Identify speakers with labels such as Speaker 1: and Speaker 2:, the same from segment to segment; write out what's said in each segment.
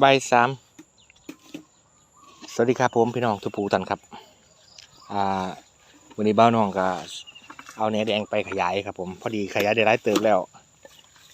Speaker 1: ใบสามสวัสดีครับผมพี่น้องทุกผู้ท่านครับ อ่า วันนี้บ้าน้องก็เอาเนื้อแดงไปขยายครับผม พอดีขยายได้หลายเติบแล้ว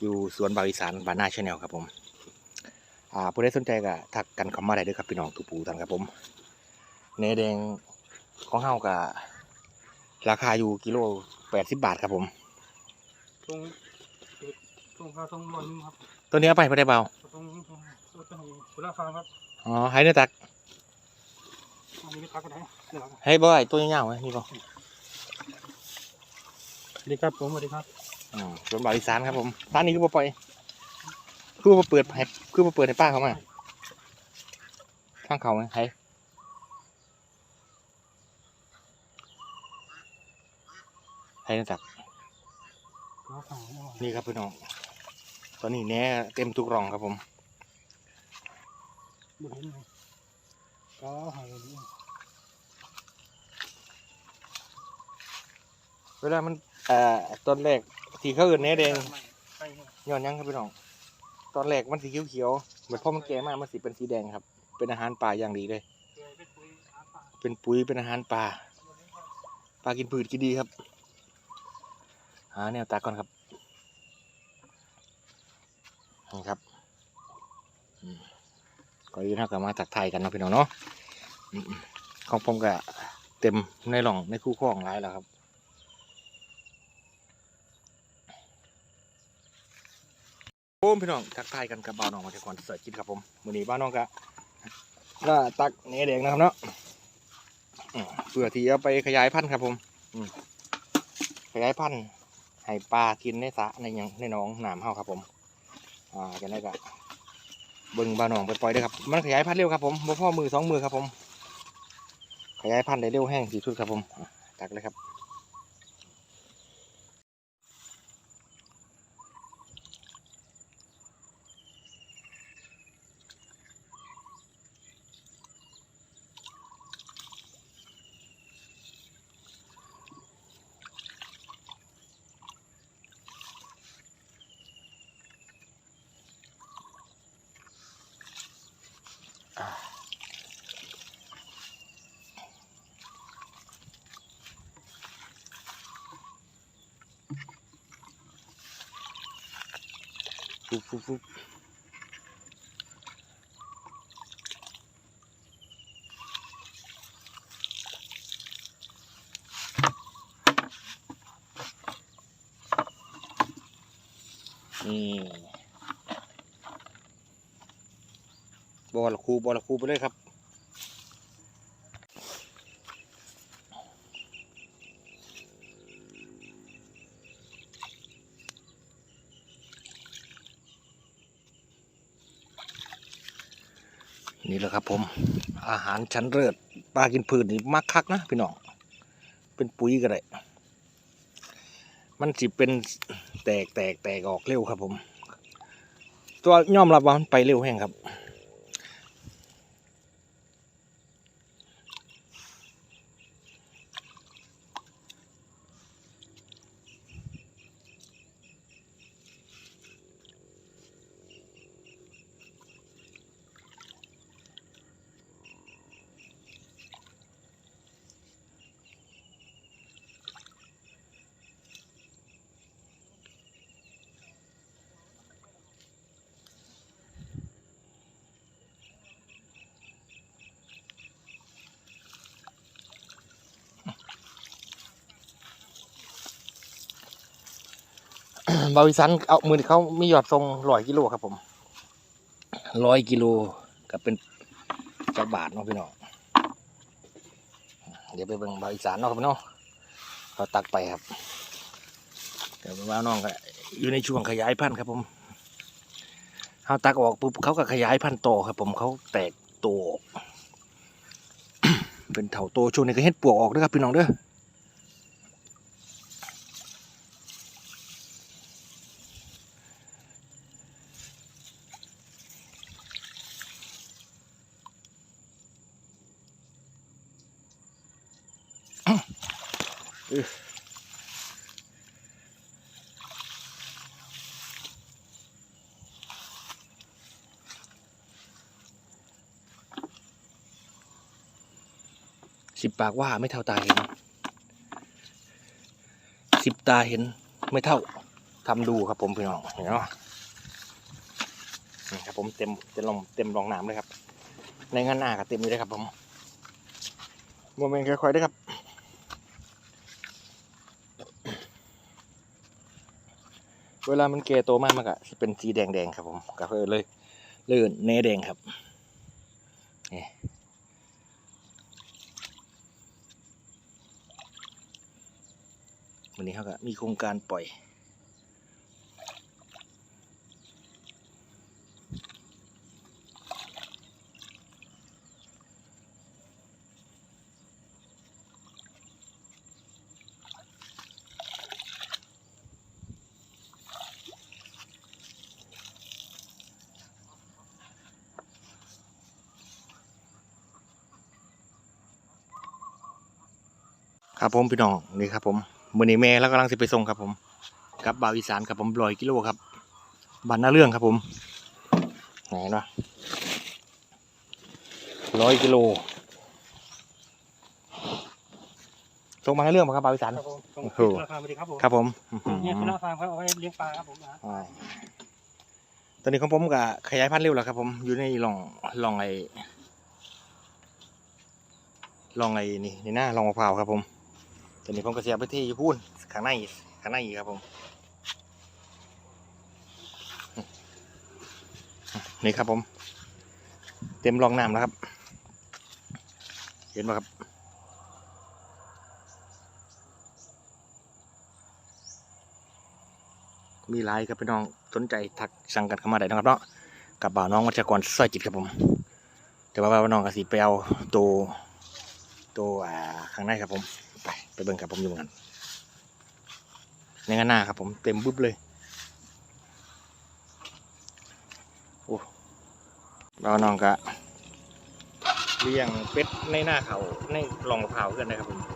Speaker 1: อยู่สวนบาวอีสานบานนาชาแนลครับผม อ่าผู้ใดสนใจก็ทักกันเข้ามาได้ด้วยครับพี่น้องทุกผู้ท่านครับผม เนื้อแดงของเฮาก็ราคาอยู่กิโลแปดสิบบาทครับผม
Speaker 2: ตรงตรงข้าวตรงร้อยนึงครับ
Speaker 1: ตัวนี้เอาไปไม่ได้เบา
Speaker 2: ตรงตรง ตรงคุณลาฟังครับ
Speaker 1: อ๋อให้เนื้อตัก
Speaker 2: อันนี้ไม่ทักก็ได้เดี๋ยวครับ
Speaker 1: ให้บ่อยตัวยาวๆไหมนี่บ่
Speaker 2: สวัสดีครับผมสวัสดีครับ
Speaker 1: อืมสวนบาวอีสานครับผมร้านนี้คือบ่ปล่อยคือบ่เปิดให้คือบ่เปิดให้ป้าเขามาข้างเขาไหมให้ให้เนื้อตักนี่ครับพี่น้อง ตอนนี้แหน่เต็มทุกรองครับผม
Speaker 2: บุญเห็นไหมก็หาย
Speaker 1: เวลามันเอ่อตอนแรกที่เขาเอื่นแหน่แดง
Speaker 2: ไปเนี่ย
Speaker 1: ย้อนหยังครับพี่น้อง ตอนแรกมันสีเขียวๆเหมือนพอมันแก่มากมันสีเป็นสีแดงครับ เป็นอาหารป่าอย่างดีเลย
Speaker 2: เป็
Speaker 1: นปุ๋ยเป็นอาหารป่าปลากินพืชกินดีครับ หาแนวตาก่อนครับนี่ครับ ก็ยืนห้ากับมาตักไทยกันนะพี่น้องเนาะของผมก็เต็มในหล่องในคู่ข้องหลายแล้วครับโอ้มพี่น้องทักทายกันกับบ้าวน้องมาจากก่อนเสิร์ชกินครับผมมือนี้บ้าวน้องก็ล่าตักเนื้อแดงนะครับเนาะเพื่อที่เอาไปขยายพันธุ์ครับผมขยายพันธุ์ให้ปลากินในสระในยังในหนองน้ำเฮาครับผม อ่าจะได้ก็ เบิ่งบาหนองไปปล่อยได้ครับ มันขยายพันธุ์เร็วครับผมบ่พ่อมือสองมือครับผม ขยายพันธุ์ได้เร็วแห้งสี่ชุดครับผมตักเลยครับ ฟุบปุ๊บปุ๊บนี่บอลคูบอลคูไปเลยครับ นี่แหละ ครับผม อาหารชั้นเลิศปลากินพืชนี่มักคักนะพี่น้อง เป็นปุ๋ยก็ได้ มันสิเป็นแตกแตกแตกออกเร็วครับผม ตัวยอมรับว่ามันไปเร็วแห้งครับ บาวิสันเอามือเขามียอดทรงร้อยกิโลครับผมร้อยกิโลก็เป็นจักบาทเนาะพี่น้องเดี๋ยวไปเบิ่งบาวิสานเนาะครับพี่น้องเขาตักไปครับเดี๋ยวว่าน้องก็อยู่ในช่วงขยายพันธุ์ครับผมเขาตักออกปุ๊บเขาก็ขยายพันธุ์โตครับ ผมเขาแตกโตออกเป็นเถาโตช่วงนี้ก็เฮ็ดปวกออกด้วยครับพี่น้องเด้อ สิบปากว่าไม่เท่าตาเห็นสิบตาเห็นไม่เท่าทำดูครับผมพี่น้องเห็นไหาครับผมเต็มเต็มลองเต็มลองน้ำเลยครับ ในงานหน้าก็เต็มเลยครับผมโมเมนต์ค่อยๆด้ครับ เวลามันเกโตมากมันก็สิเป็นสีแดงๆครับผมก็เลยเลยเลื่อนเนแดงครับนี่วันนี้เขาก็มีโครงการปล่อย ครับผมพี่น้องนี่ครับผมมือนี้แม่แล้วกำลังสิไปส่งครับผมกับบาวอีสานครับผมร้อยกิโลครับบันหน้าเรื่องครับผมไหนเนาะร้อยกิโลส่งมาหน้าเรื่องมาครับบาวอีสาน
Speaker 2: ครับผมตรง
Speaker 1: โอ้โห
Speaker 2: ราคาสวัสดีครับผม
Speaker 1: ครับผมอื้อหือ
Speaker 2: เนี่ยคือหน้าฟาร์มเขาเอาไว้เลี้ยงปลาครับผมนะ
Speaker 1: อ่าตอนนี้ของผมก็ขยายพันธุ์เร็วแล้วครับผมอยู่ในร่องร่องไอ้ร่องไอ้นี่นี่หน้าร่องมะพร้าวครับผม ตอนนี้ผมก็เสียไปที่อยู่พูนข้างในข้างในอีกครับผมนี่ครับผม เต็มรองน้ำแล้วครับ เห็นไหมครับมีไลน์ครับพี่น้องสนใจทักสั่งกันเข้ามาได้นะครับเนาะกับบ่าวน้องวัชกรสร้อยจิตครับผม แต่ว่าบ่าวน้องก็สิไปเอาตัวตัวอ่าข้างในครับผม ไปเบิ่งกับผมอยู่เหมือนกันในงานหน้าครับผมเต็มบึ้บเลยโอ้เราน้องกะเลี้ยงเป็ดในหน้าเขาในรองมะพร้าวกันนะครับผม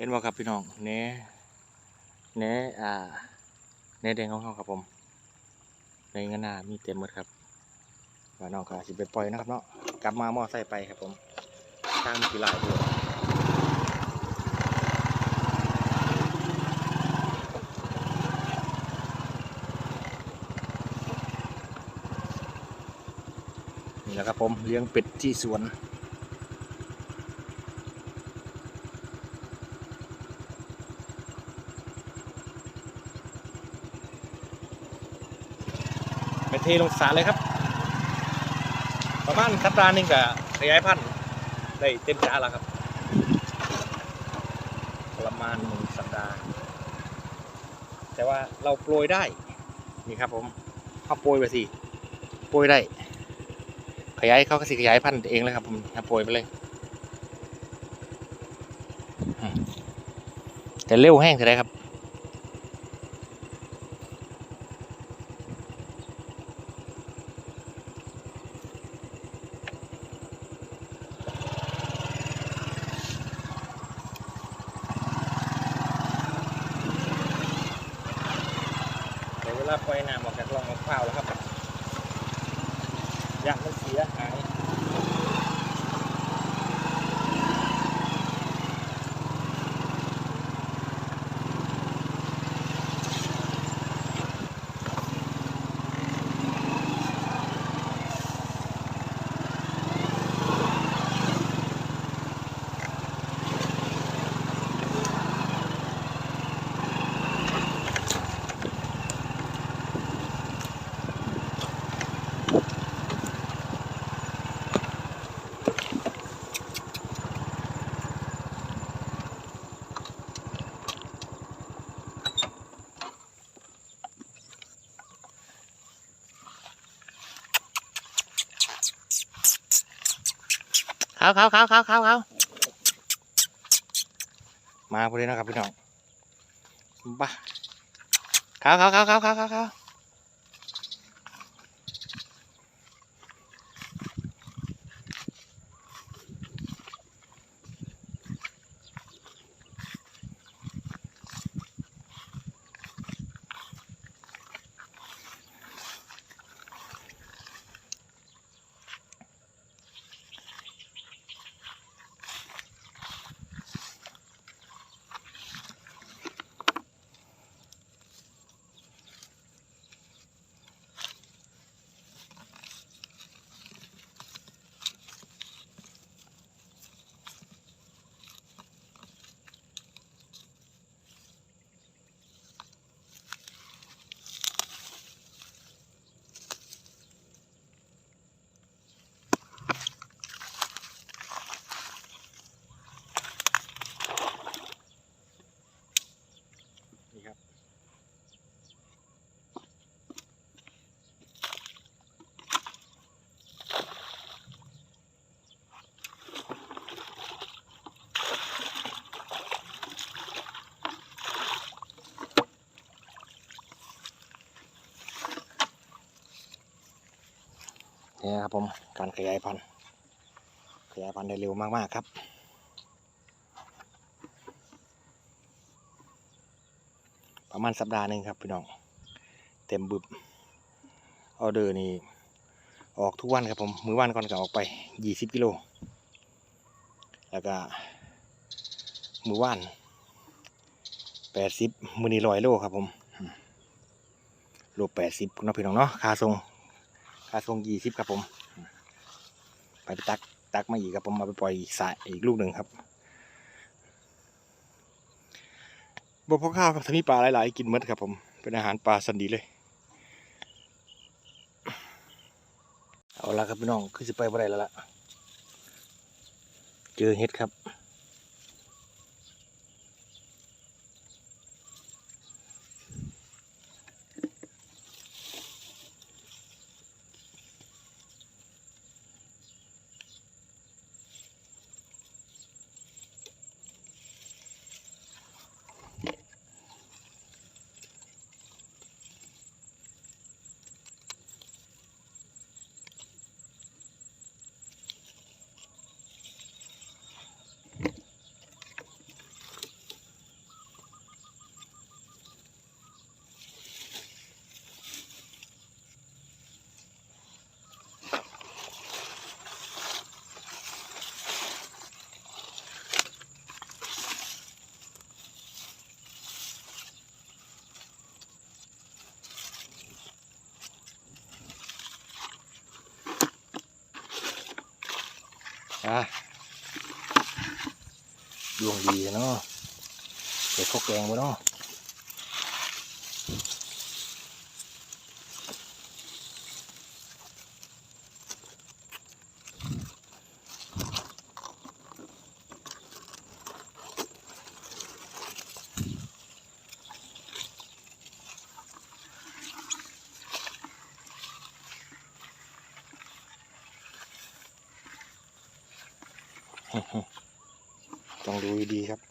Speaker 1: เห็นว่าครับพี่น้องเน่เนอ่าเนแดงของเขาครับผม ในงานหนามีเต็มหมดครับว่าน้องก็สิไปปล่อยนะครับเนาะกลับมามอไซค์ไปครับผมทางมีกี่ลายตัวนี่แหละครับผมเลี้ยงเป็ดที่สวน ไปเท ลงสาเลยครับ ประมาณสัปดาห์หนึงกับขยายพันธุ์ได้เต็มจ้าแล้วครับ ประมาณหนึ่งสัปดาห์ แต่ว่าเราโปรยได้ นี่ครับผมเขาโปรยไปสิโปรยได้ ขยายเขาก็สิขยายพันธุ์เองเลยครับผมโปรยไปเลยแต่เร็วแห้งเท่าไรครับ เดี๋ยวเวลาปล่อยน้ำออกจากรองมะพร้าวแล้วครับยางมันเสียหาย ขาเขาเขาเขาเขาเขามาพอดีนะครับพี่น้องบ้าขาเขาเขาเขาเขาเขาวขา นี่นะครับผมการขยายพันธุ์ขยายพันธุ์ได้เร็วมากๆครับประมาณสัปดาห์หนึ่งครับพี่น้องเต็มบึบออเดอร์นี่ออกทุกวันครับผมมือวันก่อนก็ออกไปยี่สิบกิโล แล้วก็มือว่านแปดสิบมือนี่ร้อยโลครับผมอืมโลแปดสิบนะพี่น้องเนาะคาทรง ค่าทรงยี่สิบครับผม ไปตักตักมาอีกครับผมมาไปปล่อยอีกสายอีกลูกหนึ่งครับบ่พอข้าวครับถ้ามีปลาหลายๆ กินมดครับผม เป็นอาหารปลาสันดีเลย เอาละครับพี่น้องคือจะไปบ่ได้แล้วล่ะ เจอเฮ็ดครับ ดวงดีเนาะเดี๋ยวข้าวแกงบ่เนาะ ต้องดูดีครับ